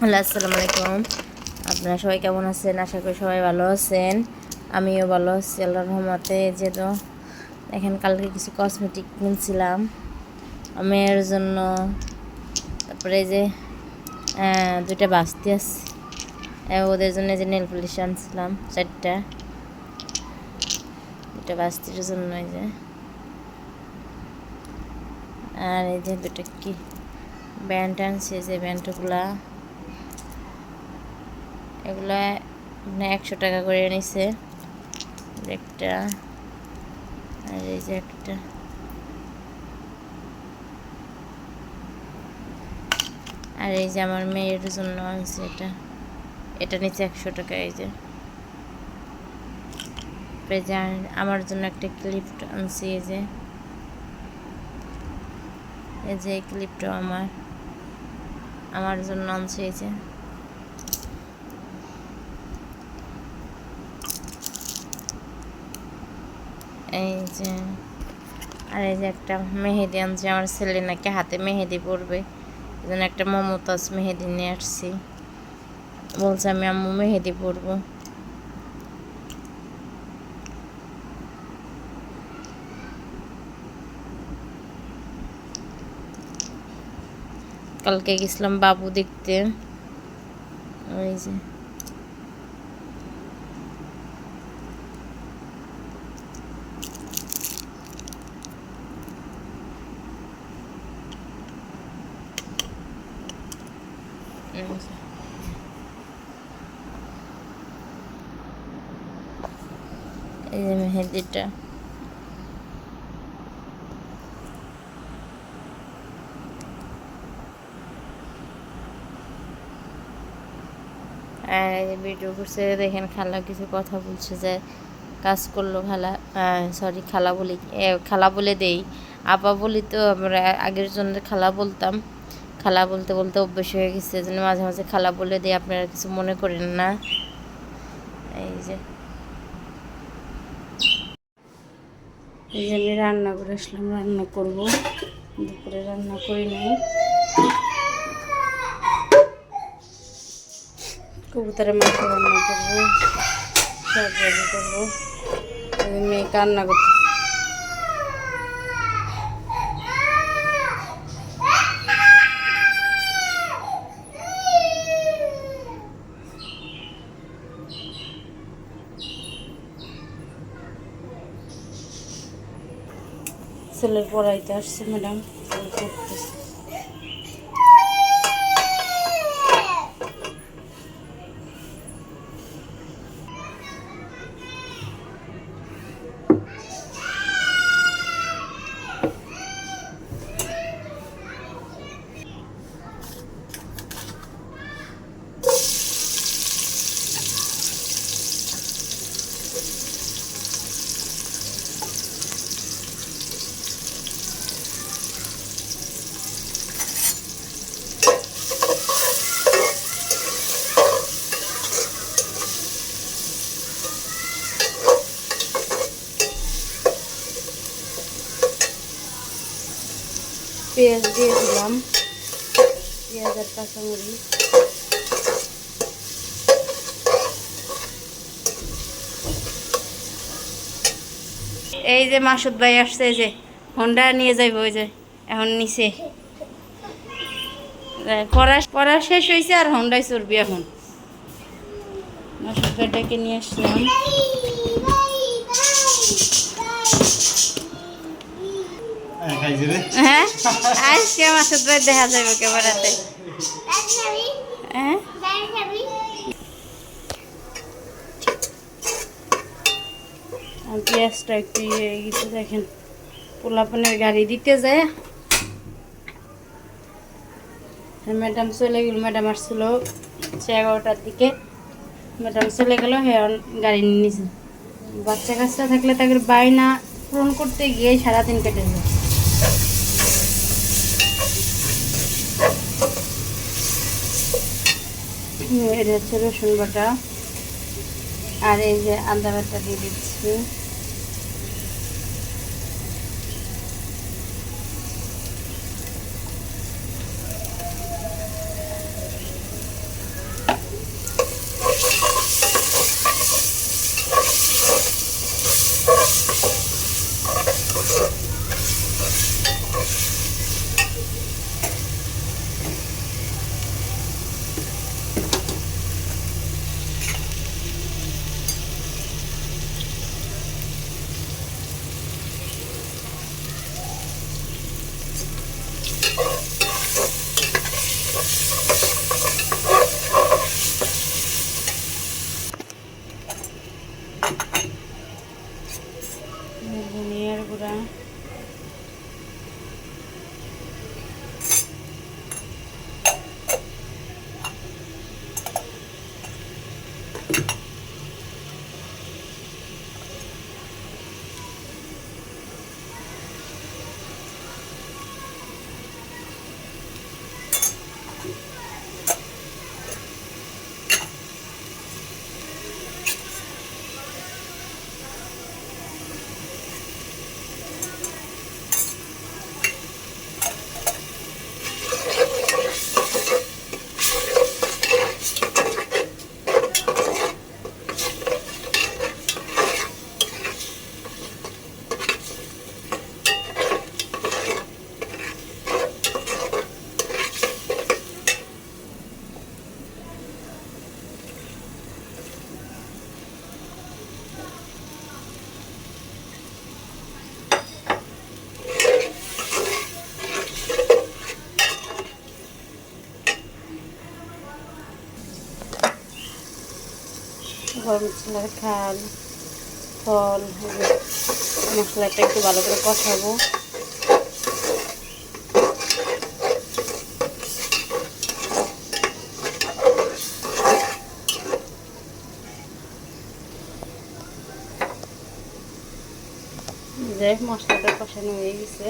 Hello, আসসালামু আলাইকুম। আপনারা সবাই কেমন আছেন? আশা করি সবাই ভালো আছেন। আমিও ভালো আছি, আল্লাহর রহমতে। যে তো, দেখেন কালকে কিছু কসমেটিক কিনছিলাম। মেয়ের জন্য, তারপরে যে দুইটা বাস্তি আছে। ওদের জন্য যে নেল পলিশ আনছিলাম, চারটা। দুটা বাস্তির জন্য এই যে। আর এই যে দুটো কি, ব্যান্ড আনছে যে ব্যান্ডগুলা। এগুলা মানে একশো টাকা করে নিছে একটা, আর এই যে একটা। আর এই যে আমার মেয়ের জন্য আনছে এটা। এটা নিচে একশো টাকা, এই যে। আমার জন্য একটা ক্লিপ আনছি, এই যে। এই যে ক্লিপটা আমার। আমার জন্য আনছে, এই যে। এই যে, আর এই যে একটা মেহেদি আনছে, আমার ছেলে নাকি হাতে মেহেদি পরবে। জন্য একটা মমতাজ মেহেদি নিয়ে আসছি। বলছে, আমি আম্মু মেহেদি পরবো। কালকে গেছিলাম বাবু দেখতে। ওই যে। এই যে। মেহেদিটা আর এই যে ভিডিও করছে, দেখেন খালা কিছু কথা বলছে যে, কাজ করল খালা সরি খালা বলি খালা বলে দেই আপা বলি তো আমরা আগের জন্য খালা বলতাম খালা বলতে বলতে অভ্যেস হয়ে গেছে জন্য মাঝে মাঝে খালা বলে দিই, আপনারা কিছু মনে করেন না। এই যে। এই যে আমি রান্না করে আসলাম, রান্না করব। দুপুরে রান্না করি নাই। কবুতরের মাংস রান্না করব। শাক ভাজি করব। মেয়ে কান্না করতে ছেলের পড়াইতে আসছে ম্যাডাম করতেছে পেঁয়াজ দিয়ে দিলাম। পেঁয়াজ আর কাঁচামরিচ। এই যে মাসুদ ভাই আসছে যে হোন্ডা নিয়ে যাইব ওই যে এখন নিচে। পড়া পড়া শেষ হয়েছে আর হোন্ডায় চড়বি এখন। মাসুদ ভাইটাকে নিয়ে আসলাম। হ্যাঁ? দেখা হ্যাঁ? ইয়ে দেখেন। পোলাপানের গাড়ি দিতে যায়। ম্যাডাম চলে গেল, ম্যাডাম আসছিল সে এগারোটার দিকে। ম্যাডাম চলে গেল হ্যাঁ গাড়ি নিয়ে নিয়েছে বাচ্চা কাচ্চা থাকলে তাকে বায়না পূরণ করতে গিয়ে সারাদিন কেটে যায়। এটা হচ্ছে রসুন বাটা। আর এই যে আদা বাটা দিয়ে দিচ্ছি। গরম মশলার খাল ফল মশলাটা একটু ভালো করে কষাবো। যে মশলাটা কষানো হয়ে গেছে।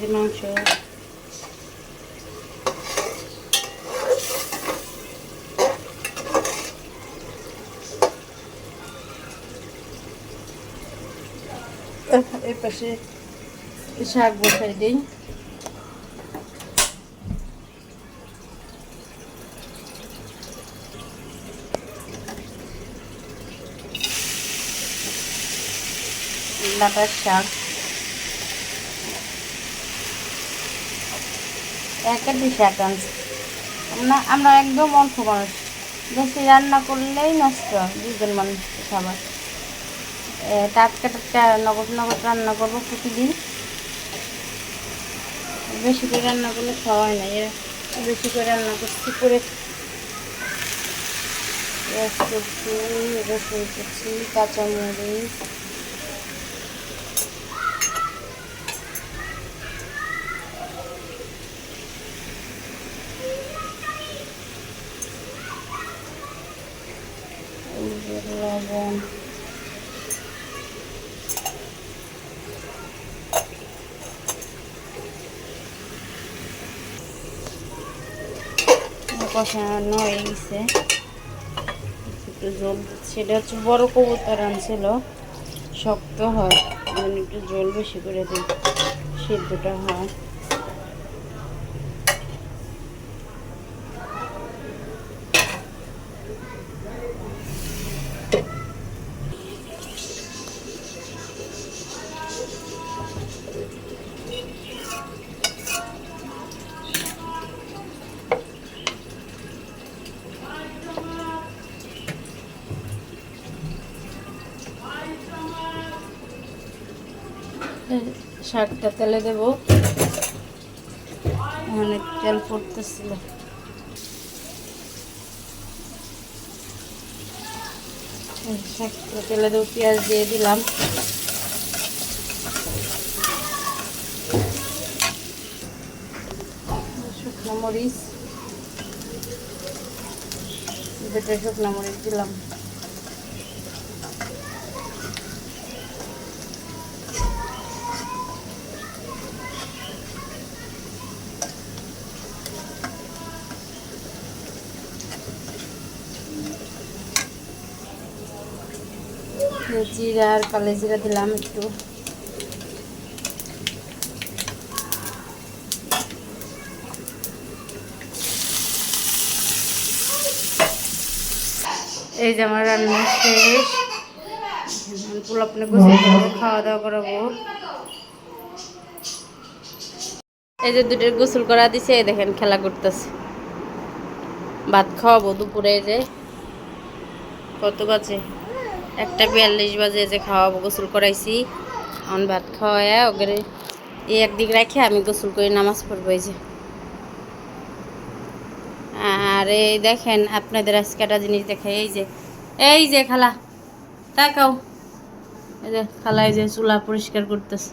যে মাংস এই পাশে শাক বসাই দিই। ডাটার শাক। একাটি শাক আনছি আমরা একদম অল্প মানুষ বেশি রান্না করলেই নষ্ট দুজন মানুষ খাবার টাটকা টাটকা নগদ নগদ রান্না করব প্রতিদিন। বেশি করে রান্না করলে খাওয়া হয় না এরা বেশি করে রান্না করছি, করে পেঁয়াজ করছি রসুন করছি কাঁচামরিচ এই যে লবণ কষানো হয়ে গেছে একটু জল সেটা হচ্ছে বড় কবুতর আনছিল। শক্ত হয়। একটু জল বেশি করে দিই। সিদ্ধটা হয়। শাকটা তেলে দেব। অনেক তেল পড়তেছিল। শাকটা তেলে দেবো, পেঁয়াজ দিয়ে দিলাম। শুকনো মরিচ। শুকনো মরিচ দিলাম। জিরা আর কালো জিরা দিলাম একটু। এই যে আমার রান্না শেষ। পোলাপ গোসল করব খাওয়া দাওয়া করাবো। এই যে দুটোর গোসল করা দিছে এই দেখেন খেলা করতেছে। ভাত খাওয়াবো দুপুরে যে। কত বাজে? একটা বিয়াল্লিশ বাজে যে খাওয়াবো গোসল করাইছি, এখন ভাত খাওয়ায় ওকে এই একদিক রাখে আমি গোসল করে, নামাজ পড়ব এই যে। আর এই দেখেন, আপনাদের আজকে একটা জিনিস দেখে এই যে এই যে খালা, তাকাও। এই যে খালা এই যে চুলা পরিষ্কার করতেছে।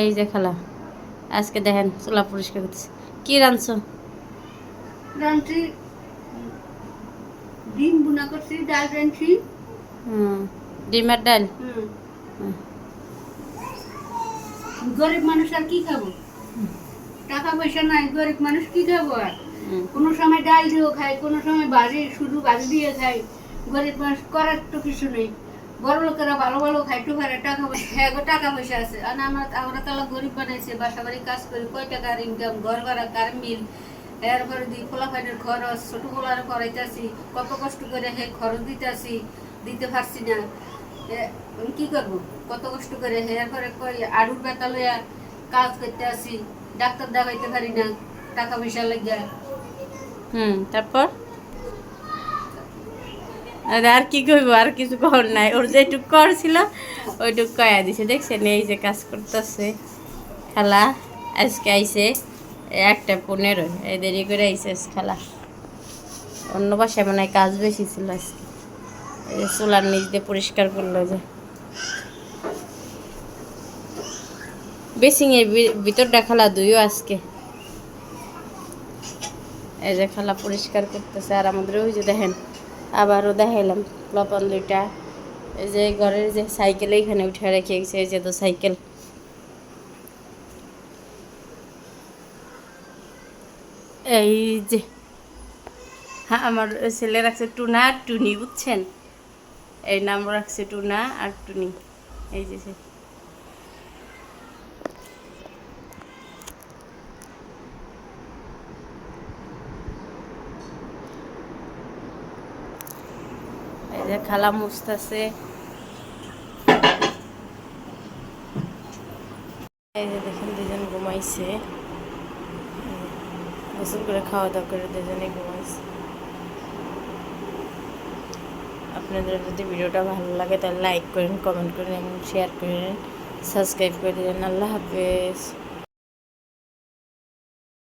এই যে খালা, আজকে দেখেন চুলা পরিষ্কার করতেছে। কি রাঁধছি ডিম বুনা করছি ডাল রাঁধছি। হুম ডিমের ডাল। গরিব মানুষ আর কি খাব? টাকা পয়সা নাই গরিব মানুষ কি খাব আর। কোনো সময় ডাল দিয়েও খাই কোনো সময় বাজি শুধু বাজি দিয়ে খাই। গরিব মানুষ করার তো কিছু নেই। বড় লোকেরা ভালো ভালো খাইতে পারে টাকা পয়সা হ্যাঁ গো, টাকা পয়সা আছে। আর আমরা আমরা তাহলে গরিব বানাইছে বাসা বাড়ি কাজ করি কয় টাকার ইনকাম ঘর ভাড়া কার মিল এরপরে দিই ফলাফাইনের খরচ ছোট ফলার করাইতেছি, কত কষ্ট করে হে খরচ দিতেছি, দিতে পারছি না। কি করব? কত কষ্ট করে হে এরপরে কই আড়ুর বেতা লইয়া কাজ করতে আসি ডাক্তার দেখাইতে পারি না, টাকা পয়সা লাগে হুম, তারপর? আরে কি করব আর কিছু কর নাই। ওর যেটুক করছিল ওইটুক কয়া দিছে। দেখছেন, এই যে কাজ করতেছে। খালা, আজকে আইছে। একটা পনেরো। এই দেরি করে আজ খালা। অন্য বাসায় মনে হয় কাজ বেশি ছিল আজকে। এই যে চুলার নিচ দিয়ে পরিষ্কার করল যে। বেসিং এর ভিতরটা খালা দুইও আজকে। এই যে খালা পরিষ্কার করতেছে আর আমাদের ওই যে দেখেন, আবারও দেখাইলাম। লপন দুইটা। এই যে ঘরের যে সাইকেল এইখানে উঠে রেখে গেছে, এই যে তো সাইকেল। এই যে হ্যাঁ আমার ছেলে রাখছে টুনা আর টুনি, বুঝছেন? এই নাম রাখছে টুনা আর টুনি। এই যে এই যে খালা মুছতেছে। এই দেখেন দুজন ঘুমাইছে। গোসল করে খাওয়া দাওয়া করে দুজনে ঘুমাইছি। আপনাদের যদি ভিডিওটা ভালো লাগে, তাহলে লাইক করেন কমেন্ট করেন এবং শেয়ার করেন। সাবস্ক্রাইব করে দেন আল্লাহ হাফেজ।